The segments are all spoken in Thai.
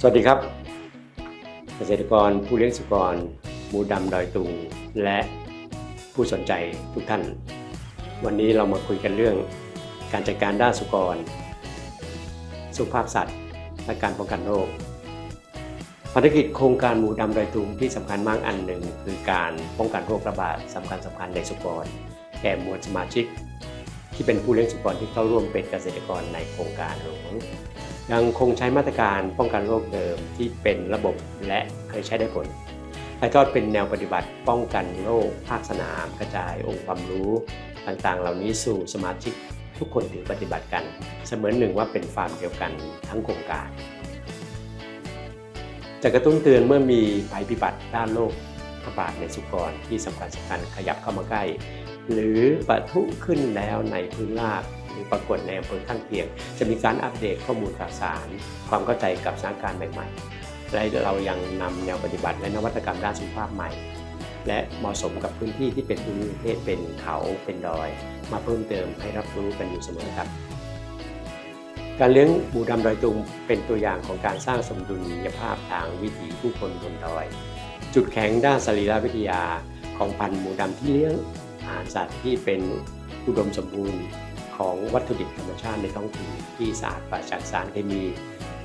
สวัสดีครับ เกษตรกรผู้เลี้ยงสุกรหมูดำดอยตุงและผู้สนใจทุกท่าน วันนี้เรามาคุยกันเรื่องการจัดการด้านสุกร สุขภาพสัตว์ และการป้องกันโรคภารกิจโครงการหมูดำดอยตุงที่สำคัญมากอันหนึ่ง คือการป้องกันโรคระบาดสำคัญสำคัญในสุกร แก่มวลสมาชิก ที่เป็นผู้เลี้ยงสุกรที่เข้าร่วมเป็นเกษตรกรในโครงการหลวง ยังคงใช้มาตรการป้องกันโรคเดิมที่เป็นระบบและเคยใช้ได้ผลถ่ายทอดเป็นแนวปฏิบัติป้องกันโรคภาคสนาม กระจายองค์ความรู้ต่างๆ เหล่านี้สู่สมาชิกทุกคนถือปฏิบัติกัน เสมือนหนึ่งว่าเป็นฟาร์มเดียวกันทั้งโครงการ จะกระตุ้นเตือนเมื่อมีภัยพิบัติด้านโรคระบาดในสุกรที่สำคัญสำคัญขยับเข้ามาใกล้ หรือปะทุขึ้นแล้วในพื้นราบ รือปรากฏในอำเภอข้างเคียง จะมีการอัปเดตข้อมูลข่าวสาร ความเข้าใจกับสถานการณ์ใหม่ๆและเรายังนำแนวปฏิบัติและนวัตกรรมด้านสุขภาพใหม่ และเหมาะสมกับพื้นที่ที่เป็นภูมิประเทศเป็นเขาเป็นดอย มาเพิ่มเติมให้รับรู้กันอยู่เสมอครับการเลี้ยงหมูดำดอยตุงเป็นตัวอย่างของการสร้างสมดุลยภาพทางวิถีผู้คนบนดอย จุดแข็งด้านสรีรวิทยาของพันธุ์หมูดำที่เลี้ยงอาหารสัตว์ที่เป็นอุดมสมบูรณ์ ของวัตถุดิบธรรมชาติในท้องถิ่นที่สะอาดปราศจากสารเคมี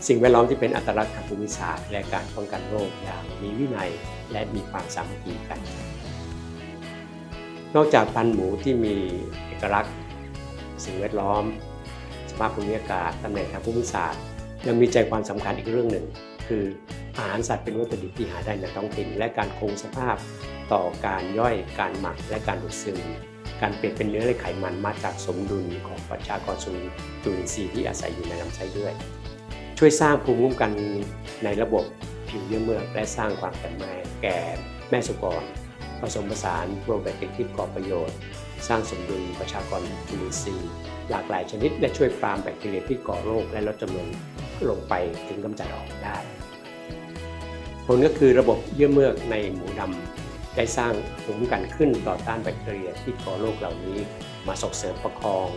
สิ่งแวดล้อมที่เป็นอัตลักษณ์ทางภูมิศาสตร์และการป้องกันโรคอย่างมีวินัยและมีความสามัคคีกัน นอกจากพันธุ์หมูที่มีเอกลักษณ์ สิ่งแวดล้อม สภาพภูมิอากาศตำแหน่งทางภูมิศาสตร์ ยังมีใจความสำคัญอีกเรื่องหนึ่ง คืออาหารสัตว์เป็นวัตถุดิบที่หาได้ในท้องถิ่น และการคงสภาพต่อการย่อยการหมักและการดูดซึม การเปลี่ยนเป็นเนื้อและไขมันมาจากสมดุลของประชากรสูงจุลินทรีย์ที่อาศัยอยู่ในลำไส้ด้วย ช่วยสร้างภูมิคุ้มกันในระบบผิวเยื่อเมือกและสร้างความแข็งแรงแก่แม่สุกร ผสมผสานโปรไบโอติกที่ก่อประโยชน์ สร้างสมดุลประชากรจุลินทรีย์หลากหลายชนิด และช่วยปรามแบคทีเรียที่ก่อโรคและลดจำนวนลงไปถึงกำจัดออกได้ ผลก็คือระบบเยื่อเมือกในหมูดำ ได้สร้างภูมิคุ้มกันขึ้นต่อต้านแบคทีเรียที่ก่อโรคเหล่านี้ มาส่งเสริมประคอง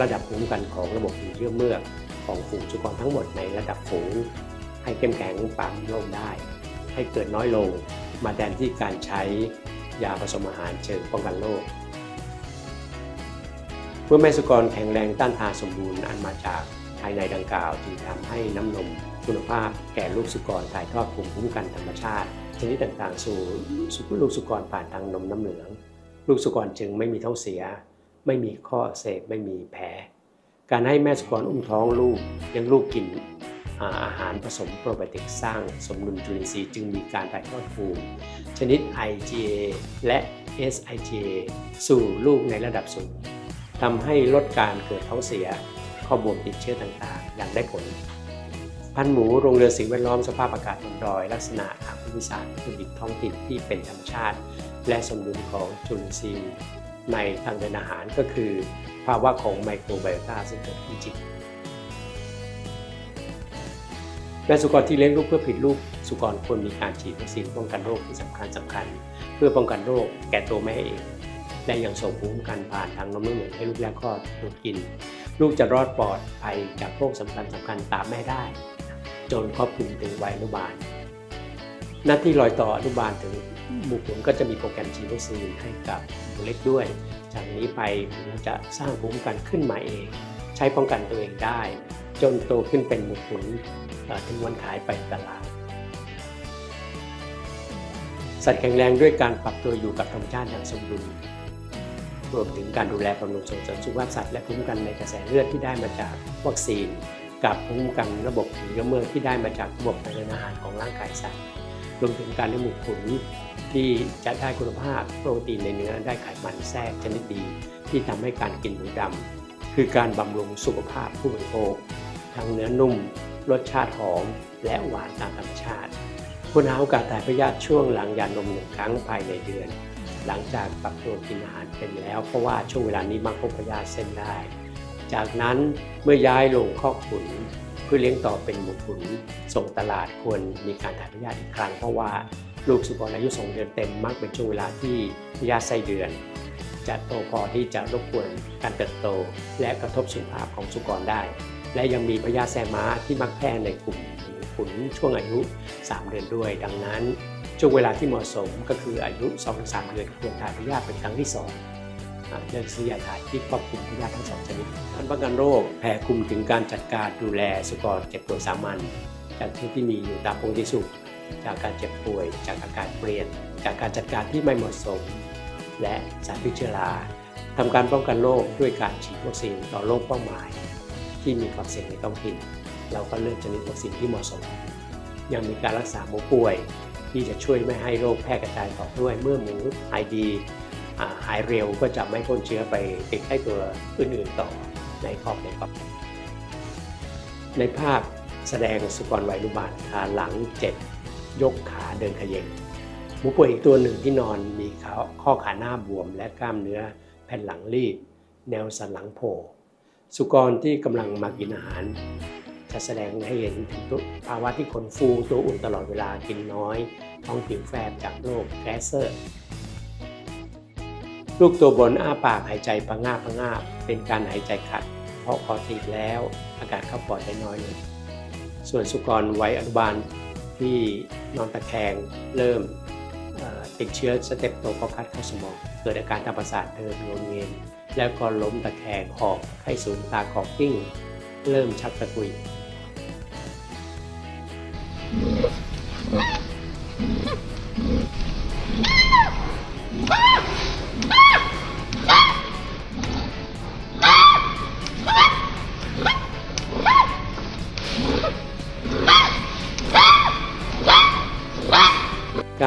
ระดับภูมิคุ้มกันของระบบผิวเยื่อเมือกของฝูงสุกรทั้งหมดในระดับฝูง ให้เข้มแข็งปรามโรคได้ ให้เกิดน้อยลงมาแทนที่การใช้ยาผสมอาหารเชิงป้องกันโรคเมื่อแม่สุกรแข็งแรงต้านทานสมบูรณ์อันมาจากภายในดังกล่าวจึงทำให้น้ำนมคุณภาพแก่ลูกสุกรถ่ายทอดภูมิคุ้มกันธรรมชาติ ชนิดต่างๆ สู่ลูกสุกรผ่านทางนมน้ำเหลือง ลูกสุกรจึงไม่มีท้องเสีย ไม่มีข้ออักเสบไม่มีแผล การให้แม่สุกรอุ้มท้องลูกยังลูกกินอาอาหารผสมโปรไบโอติกสร้างสมดุลจุลินทรีย์จึงมีการถ่ายทอดภูมิชนิด IgA และ SIgA สู่ลูกในระดับสูงทำให้ลดการเกิดท้องเสีย ข้อบวมติดเชื้อต่างๆ อย่างได้ผล พันธุ์หมูโรงเรือนสิ่งแวดล้อมสภาพอากาศบนดอย ลักษณะทางภูมิศาสตร์วัตถุดิบท้องถิ่นที่เป็นธรรมชาติ และสมดุลของจุลินทรีย์ในทางเดินอาหารก็คือ ภาวะของไมโครไบโอตาซึ่งเกิดขึ้นจริงแม่สุกรที่เลี้ยงลูกเพื่อผลิตลูกสุกรควรมีการฉีดวัคซีนป้องกันโรคที่สำคัญสำคัญ เพื่อป้องกันโรคแก่ตัวแม่เอง และยังส่งภูมิคุ้มกันผ่านทางนมน้ำเหลืองให้ลูกแรกคลอดดูดกิน ลูกจะรอดปลอดภัยจากโรคสำคัญสำคัญตามแม่ได้ จนครอบคลุมถึงวัยอนุบาล หน้าที่รอยต่ออนุบาลถึงบุคคลก็จะมีโปรแกรมฉีดวัคซีนให้กับบุเล็กด้วย จากนี้ไปเราจะสร้างภูมิคุ้มกันขึ้นมาเอง ใช้ป้องกันตัวเองได้ จนโตขึ้นเป็นบุคคลถึงวันขายไปตลาด สัตว์แข็งแรงด้วยการปรับตัวอยู่กับธรรมชาติอย่างสมดุลรวมถึงการดูแลบำรุงส่งเสริมสุขภาพสัตว์และภูมิคุ้มกันในกระแสเลือดที่ได้มาจากวัคซีน กับภูมิคุ้มกันระบบผิวเยื่อเมือกที่ได้มาจากระบบทางเดินอาหารของร่างกายสัตว์รวมถึงการเลี้ยงหมูขุนที่จะได้คุณภาพโปรตีนในเนื้อได้ไขมันแทรกชนิดดี ที่ทำให้การกินหมูดำคือการบำรุงสุขภาพผู้บริโภคทั้งเนื้อนุ่ม รสชาติหอม และหวานตามธรรมชาติควรหาโอกาสถ่ายพยาธิช่วงหลังยานมหนึ่งครั้งภายในเดือน หลังจากปรับตัวกินอาหารเป็นแล้ว เพราะว่าช่วงเวลานี้มักพบพยาธิเส้นได้ จากนั้นเมื่อย้ายลงคอกขุนเพื่อเลี้ยงต่อเป็นหมูขุนส่งตลาดควรมีการถ่ายพยาธิอีกครั้งเพราะว่าลูกสุกรอายุสองเดือนเต็มมักเป็นช่วงเวลาที่พยาธิไส้เดือน จะโตพอที่จะรบกวนการเติบโต และกระทบสุขภาพของสุกรได้ และยังมีพยาธิแทรกม้าที่มักแพร่ในกลุ่มขุนช่วงอายุ 3 เดือนด้วย ดังนั้นช่วงเวลาที่เหมาะสมก็คืออายุ 2-3 เดือนควรถ่ายพยาธิเป็นครั้งที่2อ่า เลือกซื้อยาถ่ายที่ครอบคลุมพยาธิทั้งสองชนิดการป้องกันโรคแผ่คลุมถึงการจัดการดูแลสุกรเจ็บป่วยสามัญจากที่ที่มีอยู่ตามปกติสุข จากการเจ็บป่วย จากอาการเปลี่ยน จากการจัดการที่ไม่เหมาะสม และสารพิษเชื้อราทำการป้องกันโรคด้วยการฉีดวัคซีนต่อโรคเป้าหมาย ที่มีความเสี่ยงในท้องถิ่นเราก็เลือกชนิดวัคซีนที่เหมาะสม ยังมีการรักษาหมูป่วยที่จะช่วยไม่ให้โรคแพร่กระจายต่อด้วยเมื่อหมูหายดี หายเร็วก็จะไม่พ่นเชื้อไปติดให้ตัวอื่นๆต่อในครอบในครอบในภาพแสดงสุกรไวรุบาลขาหลังเจ็บยกขาเดินขย่งหมูป่วยอีกตัวหนึ่งที่นอนมีขาข้อขาหน้าบวม และกล้ามเนื้อแผ่นหลังรีบ แนวสันหลังโผล่สุกรที่กำลังมากินอาหาร จะแสดงให้เห็นถึงภาวะที่ขนฟูตัวอุ่นตลอดเวลากินน้อย ท้องผิวแฟบจากโรคแกสเซอร์ ลูกตัวบนอ้าปากหายใจพะงาบพะงาบเป็นการหายใจขัด เพราะพอติดแล้วอากาศเข้าปอดได้น้อยลงส่วนสุกรวัยอนุบาลที่นอนตะแคงเริ่มติดเชื้อสเตปโตโคคัสเข้าสมอง เกิดอาการทางประสาทเดินโงเงียนแล้วก็ล้มตะแคงหอบไข้สูงตาขอบกิ้ง เริ่มชักตะกุย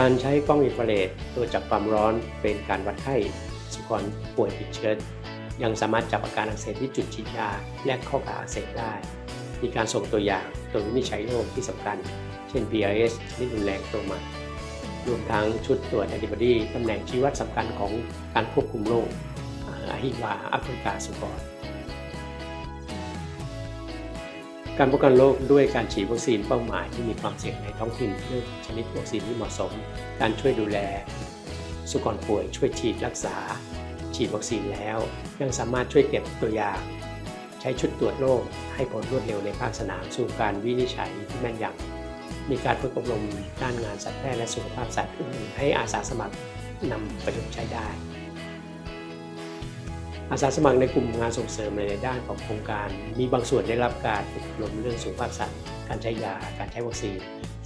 การใช้กล้องอินฟราเรดตัวจับความร้อนเป็นการวัดไข้สุกรป่วยติดเชื้อยังสามารถจับอาการอักเสบที่จุดฉีดยาและข้อขาอักเสบได้ มีการส่งตัวอย่างตัววินิจฉัยโรคที่สำคัญ เช่น PRS ที่รุนแรงตัวใหม่รวมทั้งชุดตรวจแอนติบอดีตำแหน่งชี้วัดสำคัญของการควบคุมโรคอ่าอะฮิวาแอฟริกาสุกร การป้องกันโรคด้วยการฉีดวัคซีนเป้าหมายที่มีความเสี่ยงในท้องถิ่นเลือกชนิดวัคซีนที่เหมาะสม การช่วยดูแล สุกรป่วยช่วยฉีดรักษา ฉีดวัคซีนแล้ว ยังสามารถช่วยเก็บตัวอย่าง ใช้ชุดตรวจโรคให้ผลรวดเร็วในภาคสนามสู่การวินิจฉัยที่แม่นยำมีการฝึกอบรมด้านงานสัตวแพทย์และสุขภาพสัตว์อื่นให้อาสาสมัครนำประยุกต์ใช้ได้ อาสาสมัครในกลุ่มงานส่งเสริมในด้านของโครงการ มีบางส่วนได้รับการอบรมเรื่องสุขภาพสัตว์ การใช้ยา การใช้วัคซีน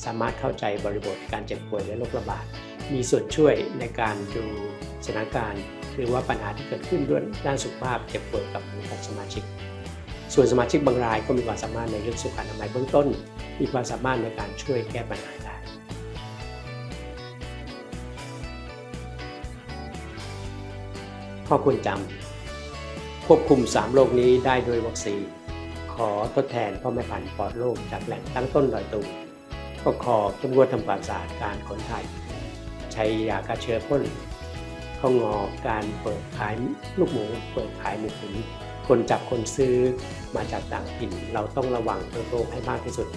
สามารถเข้าใจบริบทการเจ็บป่วยและโรคระบาด มีส่วนช่วยในการดูสถานการณ์ หรือว่าปัญหาที่เกิดขึ้นด้วยด้านสุขภาพเจ็บป่วยกับของสมาชิก ส่วนสมาชิกบางรายก็มีความสามารถในเรื่องสุขอนามัยเบื้องต้น มีความสามารถในการช่วยแก้ปัญหาได้ข้อควรจำ ควบคุม 3 โรคนี้ได้โดวยวัคซีน ขอทดแทนพ่อแม่พันธุ์ปลอดโรคจากแหล่งตั้งต้นดอยตุงก็ขอเข้มงวดทำความสะอาดการขนถ่ายใช้ยาฆ่าเชื้อพ่นข้างอการเปิดขายลูกหมู เปิดขายหมูขุนคนจับคนซื้อมาจากต่างถิ่น เราต้องระวังโรคให้มากที่สุด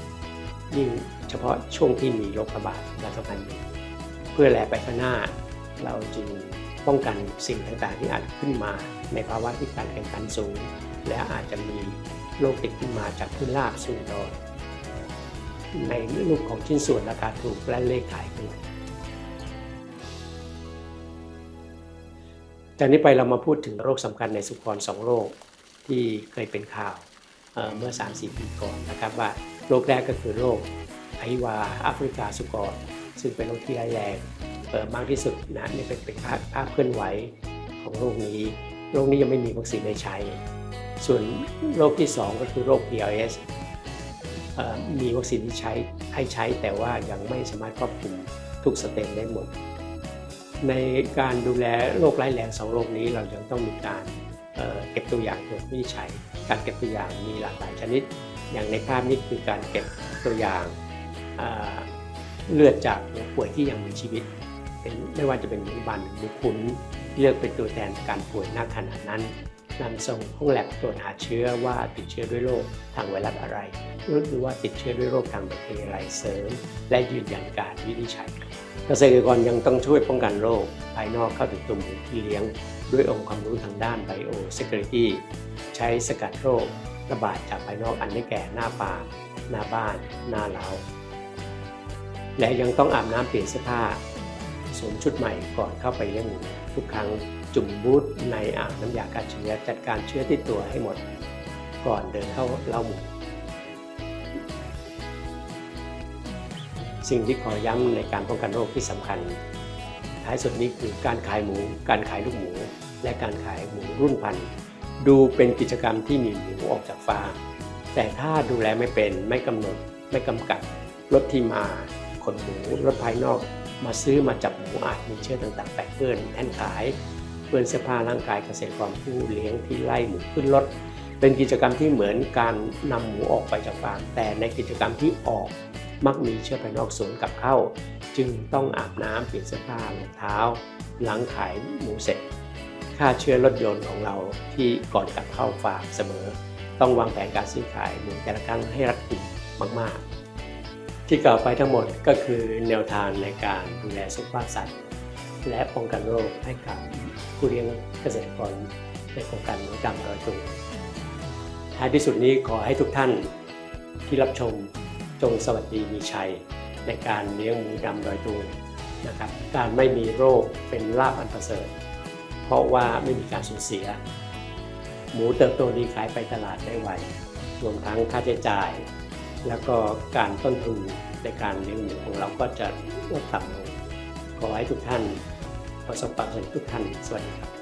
ยิ่งเฉพาะช่วงที่มีโรคระบาดและสำคัญนี้เพื่อแลไปข้างหน้า เราจึงป้องกันสิ่งต่างๆ ที่อาจขึ้นมา ในภาวะที่การแข่งขันสูง และอาจจะมีโรคติดขึ้นมาจากพื้นราบสู่ดอยในรูปของชิ้นส่วนราคาถูกและเลขขายกันจากนี้ไปเรามาพูดถึงโรคสำคัญในสุกรสองโรคที่เคยเป็นข่าวเอ่อเมื่อ 3-4 ปีก่อนนะครับว่าโรคแรกก็คือโรคไอวาแอฟริกาสุกรซึ่งเป็นโรคที่ร้ายแรง มากที่สุดนะนี่เป็นเป็นภาพภาพเคลื่อนไหวของโรคนี้โรคนี้ยังไม่มีวัคซีนให้ใช้ ส่วนโรคที่ 2 ก็คือโรค PRS มีวัคซีนที่ใช้ให้ใช้แต่ว่ายังไม่สามารถครอบคลุมทุกสเต็ปได้หมด ในการดูแลโรคร้ายแรงสองโรคนี้เรายังต้องมีการเเก็บตัวอย่างตรวจวินิจฉัย การเก็บตัวอย่างมีหลากหลายชนิด อย่างในภาพนี้คือการเก็บตัวอย่างเอ่อเลือดจากผู้ป่วยที่ยังมีชีวิต เป็นไม่ว่าจะเป็นหมูบันหรือขุนเลือกเป็นตัวแทนการป่วยหน้าขณะนั้นนำส่งห้องแลบตรวจหาเชื้อว่าติดเชื้อด้วยโรคทางไวรัสอะไรหรือว่าติดเชื้อด้วยโรคทางแบคทีเรียอะไรเสริม และยืนยันการวินิจฉัยเกษตรกรยังต้องช่วยป้องกันโรค ภายนอกเข้าถึงตัวหมูที่เลี้ยง ด้วยองค์ความรู้ทางด้าน Bio Security ใช้สกัดโรค ระบาดจากภายนอกอันได้แก่หน้าปาหน้าบ้าน หน้าเล้าและยังต้องอาบน้ำเปลี่ยนเสื้อผ้า สวมชุดใหม่ก่อนเข้าไปเลี้ยงหมูทุกครั้งจุ่มบูธในอ่างน้ำยาฆ่าเชื้อจัดการเชื้อที่ตัวให้หมด ก่อนเดินเข้าเล้าหมูสิ่งที่ขอย้ำในการป้องกันโรคที่สำคัญ ท้ายสุดนี้คือการขายหมู การขายลูกหมู และการขายหมูรุ่นพันธุ์ ดูเป็นกิจกรรมที่มีหมูออกจากฟาร์มแต่ถ้าดูแลไม่เป็นไม่กำหนด ไม่กำกับรถที่มาขนหมูรถภายนอก มาซื้อมาจับหมูอาจมีเชื้อต่างๆแปลกเปื้อนแทนขายเปื้อนเสื้อผ้าร่างกายเกษตรกรผู้เลี้ยงที่ไล่หมูขึ้นรถเป็นกิจกรรมที่เหมือนการนำหมูออกไปจากฟาร์มแต่ในกิจกรรมที่ออกมักมีเชื้อภายนอกสวนกลับเข้า จึงต้องอาบน้ำเปลี่ยนเสื้อผ้ารองเท้า หลังขายหมูเสร็จค่าเชื้อรถยนต์ของเราที่ก่อนกลับเข้าฟาร์มเสมอ ต้องวางแผนการซื้อขายหมูแต่ละครั้งให้รัดกุมมากๆ ที่กล่าวไปทั้งหมดก็คือแนวทางในการดูแลสุขภาพสัตว์ และป้องกันโรคให้กับผู้เลี้ยงเกษตรกรในโครงการหมูดำดอยตุงท้ายที่สุดนี้ขอให้ทุกท่านที่รับชมจงสวัสดีมีชัย ในการเลี้ยงหมูดำดอยตุงนะครับการไม่มีโรคเป็นลาภอันประเสริฐ เพราะว่าไม่มีการสูญเสีย หมูเติบโตดีขายไปตลาดได้ไวรวมทั้งค่าใช้จ่าย แล้วก็การต้นทุนในการเลี้ยงหมูของเราก็จะลดต่ำลงขอให้ทุกท่านประสบความสำเร็จทุกท่าน สวัสดีครับ